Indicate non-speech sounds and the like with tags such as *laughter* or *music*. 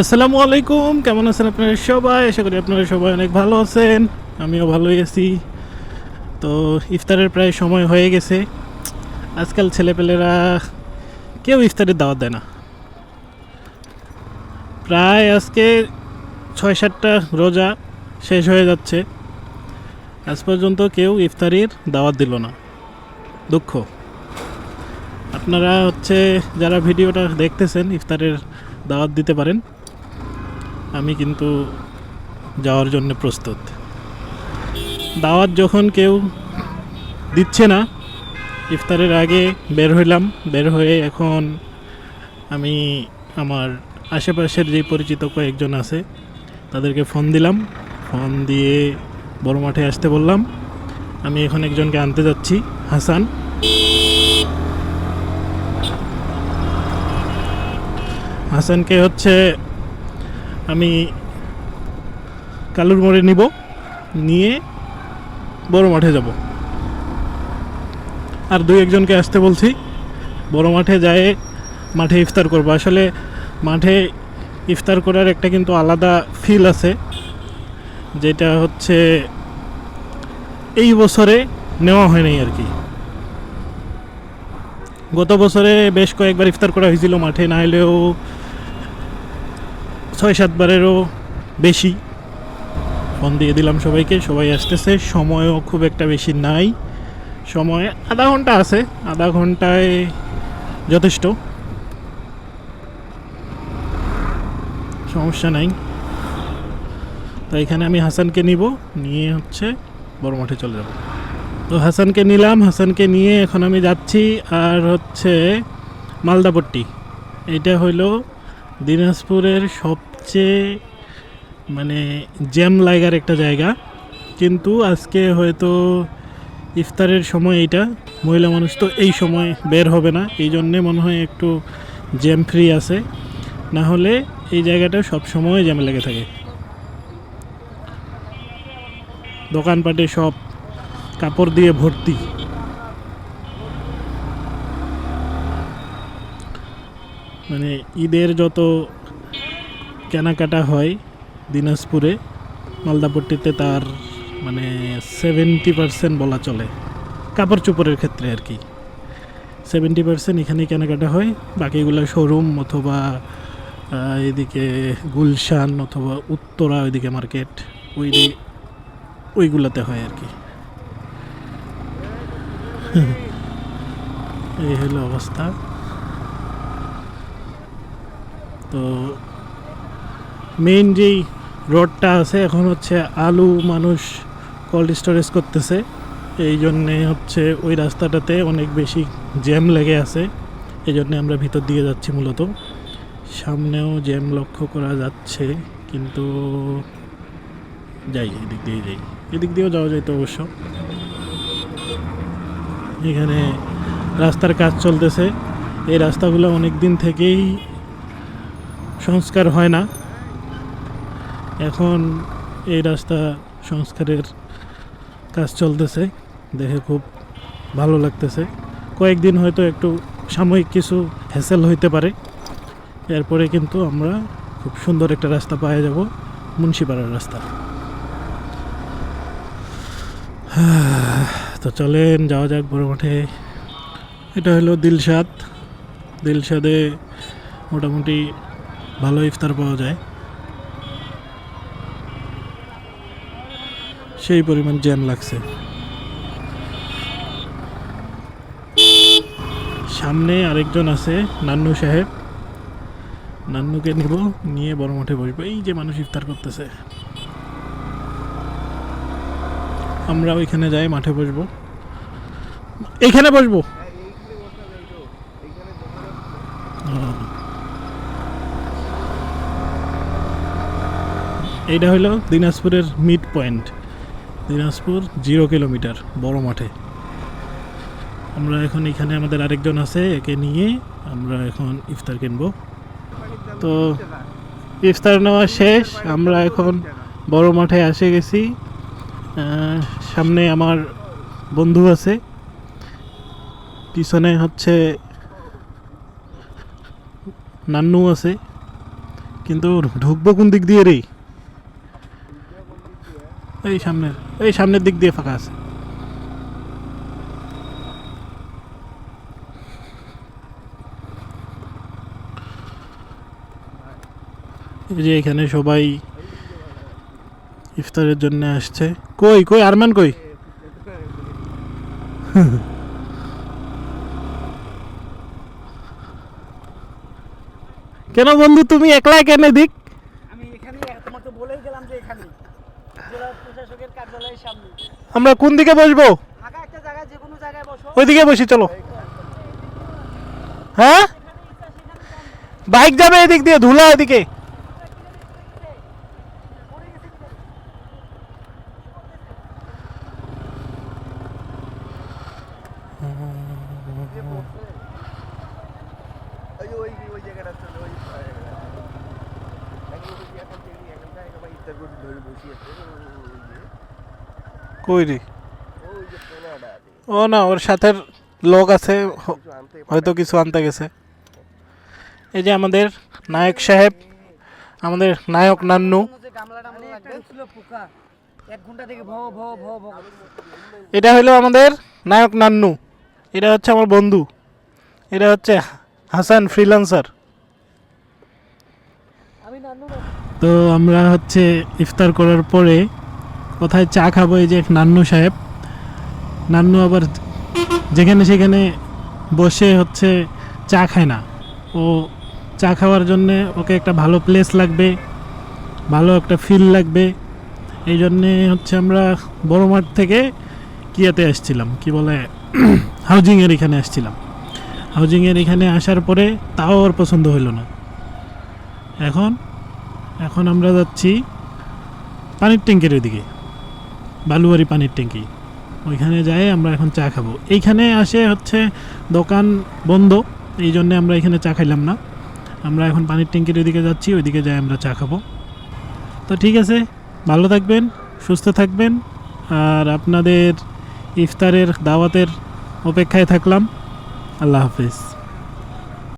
আসসালামু আলাইকুম, কেমন আছেন আপনারা সবাই? আশা করি আপনারা সবাই অনেক ভালো আছেন, আমিও ভালোই আছি। তো ইফতারের প্রায় সময় হয়ে গেছে। আজকাল ছেলেপেলেরা কেউ ইফতারের দাওয়াত দেয় না। প্রায় আজকে ছয় সাতটা রোজা শেষ হয়ে যাচ্ছে। আজ পর্যন্ত কেউ ইফতারির দাওয়াত দিল না। দুঃখ। আপনারা হচ্ছে যারা ভিডিওটা দেখতেছেন, ইফতারের দাওয়াত দিতে পারেন। আমি কিন্তু যাওয়ার জন্য প্রস্তুত। দাওয়াত যখন কেউ দিচ্ছে না, ইফতারের আগে বের হইলাম। বের হয়ে এখন আমি আমার আশেপাশের যে পরিচিত কয়েকজন আছে, তাদেরকে ফোন দিলাম। ফোন দিয়ে বড় মাঠে আসতে বললাম। আমি এখন একজনকে আনতে যাচ্ছি, হাসান। হাসানকে হচ্ছে আমি কালুর মোড়ে নিব, নিয়ে বড় মাঠে যাব। আর দুই একজনকে আসতে বলছি, বড় মাঠে যায় মাঠে ইফতার করব। আসলে মাঠে ইফতার করার একটা কিন্তু আলাদা ফিল আছে, যেটা হচ্ছে এই বছরে নেওয়া হয়নি আর কি। গত বছরে বেশ কয়েকবার ইফতার করা হয়েছিল মাঠে, না হলেও ছয় সাতবারেরও বেশি। ফোন দিয়ে দিলাম সবাইকে, সবাই আসতেছে। সময়ও খুব একটা বেশি নাই। সময় আধা ঘণ্টা আছে, আধা ঘন্টায় যথেষ্ট। সমস্যা নাই। তো এখানে আমি হাসানকে নিব, নিয়ে হচ্ছে বড় মাঠে চলে যাব। তো হাসানকে নিলাম, হাসানকে নিয়ে এখন আমি যাচ্ছি আর হচ্ছে মালদাপট্টি। এটা হইল দিনাজপুরের সবচেয়ে মানে জ্যাম লাগার একটা জায়গা। কিন্তু আজকে হয়তো ইফতারের সময় এইটা, মহিলা মানুষ তো এই সময় বের হবে না। এই জন্যে মনে হয় একটু জ্যাম ফ্রি আছে। না হলে এই জায়গাটা সব সময় জ্যামে লেগে থাকে। দোকানপাটে সব কাপড় দিয়ে ভর্তি। মানে ঈদের যত কেনাকাটা হয় দিনাজপুরে, মালদাপট্টিতে তার মানে সেভেন্টি পার্সেন্ট বলা চলে কাপড় চোপড়ের ক্ষেত্রে আর কি। সেভেন্টি পার্সেন্ট এখানেই কেনাকাটা হয়, বাকিগুলো শোরুম অথবা এদিকে গুলশান অথবা উত্তরা ওইদিকে মার্কেট ওই ওইগুলোতে হয় আর কি। এই হলো অবস্থা। তো মেইন যেই রোডটা আছে, এখন হচ্ছে আলু মানুষ কোল্ড স্টোরেজ করতেছে। এই জন্যে হচ্ছে ওই রাস্তাটাতে অনেক বেশি জ্যাম লেগে আছে। এই জন্যে আমরা ভিতর দিয়ে যাচ্ছি মূলত। সামনেও জ্যাম লক্ষ্য করা যাচ্ছে, কিন্তু যাই, এদিক দিয়ে যাই। এদিক দিয়েও যাওয়া যায় তো অবশ্য। এখানে রাস্তার কাজ চলতেছে। এই রাস্তাগুলো অনেক দিন থেকেই সংস্কার হয় না। এখন এই রাস্তা সংস্কারের কাজ চলতেছে। দেখে খুব ভালো লাগতেছে। কয়েকদিন হয়তো একটু সাময়িক কিছু হ্যাসেল হইতে পারে। এরপরে কিন্তু আমরা খুব সুন্দর একটা রাস্তা পাওয়া যাব মুন্সিপাড়ার রাস্তা। *sighs* তো চলেন, যাওয়া যাক বড় মাঠে। এটা হলো দিলশাদ। দিলশাদে মোটামুটি ভালো ইফতার পাওয়া যায়। সেই পরিমাণ জ্যাম লাগছে। সামনে আরেকজন আছে, নান্নু সাহেব। নান্নুকে নিব, নিয়ে বড় মাঠে বসবো। এই যে মানুষ ইফতার করতেছে। আমরা ওইখানে যাই, মাঠে বসবো। এইখানে বসবো। এইটা হলো দিনাজপুরের mid point. Dinajpur, zero kilometre, বড় মাঠে। আমরা এখন এখানে আমাদের আরেকজন আছে, একে নিয়ে আমরা এখন ইফতার কিনবো। তো ইফতার নেওয়া শেষ, আমরা এখন বড় মাঠে এসে গেছি। সামনে আমার বন্ধু আছে। পিছনে হচ্ছে নান্নু আছে। কিন্তু ঢুকবো কোন দিক দিয়ে রে? এই সামনের এই সামনের দিক দিয়ে ফাঁকা আছে। এই যে এখানে সবাই ইফতারের জন্য আসছে। কই কই, আরমান কই? কেন বন্ধু, তুমি একলা কেন দিক আমি এখানে তোমাকে বলেই গেলাম যে এখানে জেলা প্রশাসকের কার্যালয়ের সামনে আমরা কোন দিকে বসবো? ওইদিকে বসি চলো। হ্যাঁ? বাইক যাবে এদিক দিয়ে ধুলা এদিকে। ওই ওই ওই জায়গাটা চলে ওই জায়গাটা এখন ওই যে এখন থেকে এখানটা একেবারে ইফতার করে ধরে বসে আছে ওই যে কই রে ওই যে পোনাটা আছে ও না, ওর সাথে লোক আছে হয়তো কিছু আনতে গেছে। এই যে আমাদের নায়ক সাহেব, আমাদের নায়ক নান্নু। এটা হলো আমাদের নায়ক নান্নু। এটা হচ্ছে আমার বন্ধু। এটা হচ্ছে হাসান ফ্রিল্যান্সার তো আমরা হচ্ছে ইফতার করার পরে কোথায় চা খাব এই যে নান্নু সাহেব। নান্নু আবার যেখানে সেখানে বসে হচ্ছে চা খায় না। ও চা খাওয়ার জন্যে ওকে একটা ভালো প্লেস লাগবে, ভালো একটা ফিল লাগবে। এই জন্যে হচ্ছে আমরা বড় মাঠ থেকে কিয়াতে আসছিলাম, কি বলে *clears throat* হাউজিংয়ের এখানে আসছিলাম। হাউজিংয়ের এখানে আসার পরে তাও ওর পছন্দ হলো না। এখন এখন আমরা যাচ্ছি পানির ট্যাঙ্কের ওইদিকে বালুয়ারি পানির ট্যাঙ্কি। ওইখানে যাই, আমরা এখন চা খাব। এইখানে আসে হচ্ছে দোকান বন্ধ, এই জন্যে আমরা এখানে চা খাইলাম না। আমরা এখন পানির ট্যাঙ্কির ওইদিকে যাচ্ছি, ওইদিকে যাই আমরা চা খাব। তো ঠিক আছে, ভালো থাকবেন, সুস্থ থাকবেন। আর আপনাদের ইফতারের দাওয়াতের অপেক্ষায় থাকলাম। আল্লাহ হাফিজ।